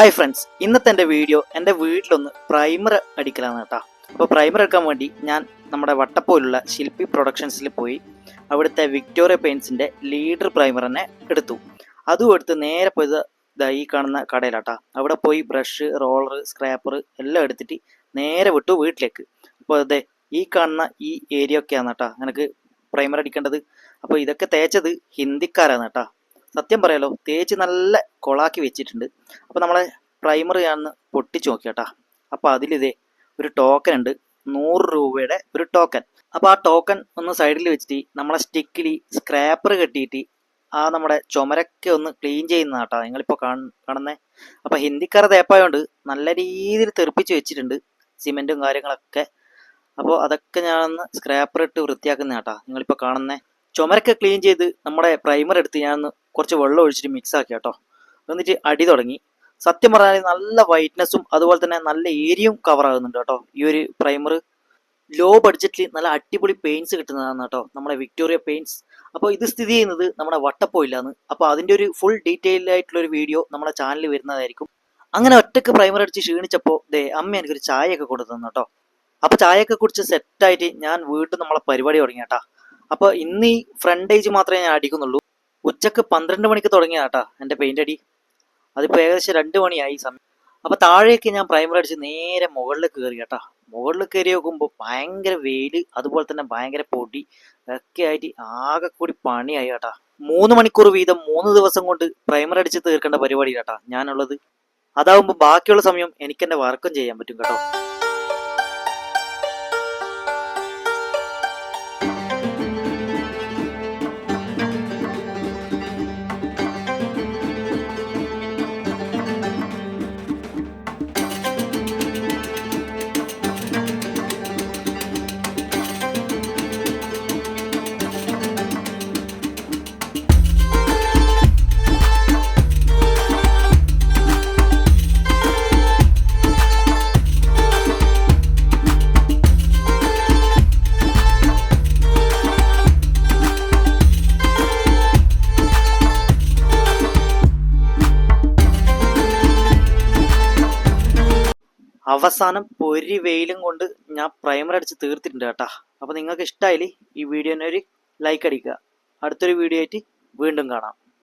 Hi friends ഇന്നത്തെ എന്റെ video എന്റെ വീട്ടിലൊന്ന് പ്രൈമർ അടിക്കലാണ് കേട്ടോ അപ്പോൾ പ്രൈമർ എടുക്കാൻ വേണ്ടി ഞാൻ നമ്മുടെ വട്ടപ്പോലുള്ള ശില്പി പ്രൊഡക്ഷൻസിൽ പോയി അവിടുത്തെ വിക്ടോറിയ പെയിൻസിന്റെ ലീഡർ പ്രൈമർ തന്നെ എടുത്തു. അതും എടുത്ത് നേരെ പോയത് ഈ കാണുന്ന കടയിലാട്ടാ അവിടെ പോയി ബ്രഷ് റോളർ സ്ക്രാപ്പർ എല്ലാം എടുത്തിട്ട് നേരെ വിട്ടു വീട്ടിലേക്ക്. അപ്പോൾ അതെ ഈ കാണുന്ന ഈ ഏരിയ ഒക്കെയാണ് കേട്ടോ എനിക്ക് പ്രൈമർ അടിക്കേണ്ടത്. അപ്പോൾ ഇതൊക്കെ തേച്ചത് ഹിന്ദിക്കാരാണ് കേട്ടോ സത്യം പറയാലോ തേച്ച് നല്ല കൊളാക്കി വെച്ചിട്ടുണ്ട്. അപ്പോൾ നമ്മളെ പ്രൈമർ ഞാനൊന്ന് പൊട്ടിച്ച് നോക്കിയാട്ടാ. അപ്പോൾ അതിലിതേ ഒരു ടോക്കൺ ഉണ്ട്. നൂറ് രൂപയുടെ ഒരു ടോക്കൺ അപ്പോൾ ആ ടോക്കൺ ഒന്ന് സൈഡിൽ വെച്ചിട്ട് നമ്മളെ സ്റ്റിക്കിൽ സ്ക്രാപ്പർ കെട്ടിയിട്ട് ആ നമ്മുടെ ചുമരൊക്കെ ഒന്ന് ക്ലീൻ ചെയ്യുന്ന കേട്ടോ നിങ്ങളിപ്പോൾ കാണുന്നേ. അപ്പോൾ ഹിന്ദിക്കാർ തേപ്പായതുകൊണ്ട് നല്ല രീതിയിൽ തെറിപ്പിച്ച് വെച്ചിട്ടുണ്ട് സിമെന്റും കാര്യങ്ങളൊക്കെ. അപ്പോൾ അതൊക്കെ ഞാനൊന്ന് സ്ക്രാപ്പർ ഇട്ട് വൃത്തിയാക്കുന്ന കേട്ടാ നിങ്ങളിപ്പോൾ കാണുന്നേ. ചുമരൊക്കെ ക്ലീൻ ചെയ്ത് നമ്മുടെ പ്രൈമർ എടുത്ത് ഞാനൊന്ന് കുറച്ച് വെള്ളം ഒഴിച്ചിട്ട് മിക്സ് ആക്കി കേട്ടോ. എന്നിട്ട് അടി തുടങ്ങി. സത്യം പറഞ്ഞാൽ നല്ല വൈറ്റ്നസ്സും അതുപോലെ തന്നെ നല്ല ഏരിയയും കവർ ആകുന്നുണ്ട് കേട്ടോ. ഈ ഒരു പ്രൈമർ ലോ ബഡ്ജറ്റിൽ നല്ല അടിപൊളി പെയിൻസ് കിട്ടുന്നതാണ് കേട്ടോ നമ്മുടെ വിക്ടോറിയ പെയിൻസ് അപ്പോൾ ഇത് സ്ഥിതി ചെയ്യുന്നത് നമ്മുടെ വട്ടപ്പോയില്ലാന്ന് അപ്പോൾ അതിന്റെ ഒരു ഫുൾ ഡീറ്റെയിൽ ആയിട്ടുള്ള ഒരു വീഡിയോ നമ്മുടെ ചാനലിൽ വരുന്നതായിരിക്കും. അങ്ങനെ ഒറ്റയ്ക്ക് പ്രൈമർ അടിച്ച് ക്ഷീണിച്ചപ്പോൾ ദേ അമ്മ എനിക്കൊരു ചായയൊക്കെ കൊടുത്തു തന്നു കേട്ടോ. അപ്പോൾ ചായയൊക്കെ കുടിച്ച് സെറ്റായിട്ട് ഞാൻ വീണ്ടും നമ്മളെ പരിപാടി തുടങ്ങി കേട്ടാ. അപ്പോൾ ഇന്ന് ഈ ഫ്രണ്ട് ഏജ് മാത്രമേ ഞാൻ അടിക്കുന്നുള്ളൂ. ഉച്ചയ്ക്ക് പന്ത്രണ്ട് മണിക്ക് തുടങ്ങിയതാട്ടാ എന്റെ പെയിന്റ് അടി. അതിപ്പോൾ ഏകദേശം രണ്ട് മണിയായി സമയം. അപ്പോൾ താഴേക്ക് ഞാൻ പ്രൈമർ അടിച്ച് നേരെ മുകളിൽ കയറി കേട്ടാ മുകളിൽ കയറി നോക്കുമ്പോൾ ഭയങ്കര വെയിൽ അതുപോലെ തന്നെ ഭയങ്കര പൊടി ഒക്കെ ആയിട്ട് ആകെ കൂടി പണിയായി കേട്ടാ മൂന്ന് മണിക്കൂർ വീതം മൂന്ന് ദിവസം കൊണ്ട് പ്രൈമർ അടിച്ച് തീർക്കേണ്ട പരിപാടി കേട്ടാ ഞാനുള്ളത്. അതാവുമ്പോൾ ബാക്കിയുള്ള സമയം എനിക്ക് എന്റെ വർക്കും ചെയ്യാൻ പറ്റും കേട്ടോ. അവസാനം പൊരി വെയിലും കൊണ്ട് ഞാൻ പ്രൈമർ അടിച്ച് തീർത്തിട്ടുണ്ട് കേട്ടാ. അപ്പോൾ നിങ്ങൾക്ക് ഇഷ്ടമായില്ലേ ഈ വീഡിയോനെ ഒരു ലൈക്ക് അടിക്കുക. അടുത്തൊരു വീഡിയോ ആയിട്ട് വീണ്ടും കാണാം.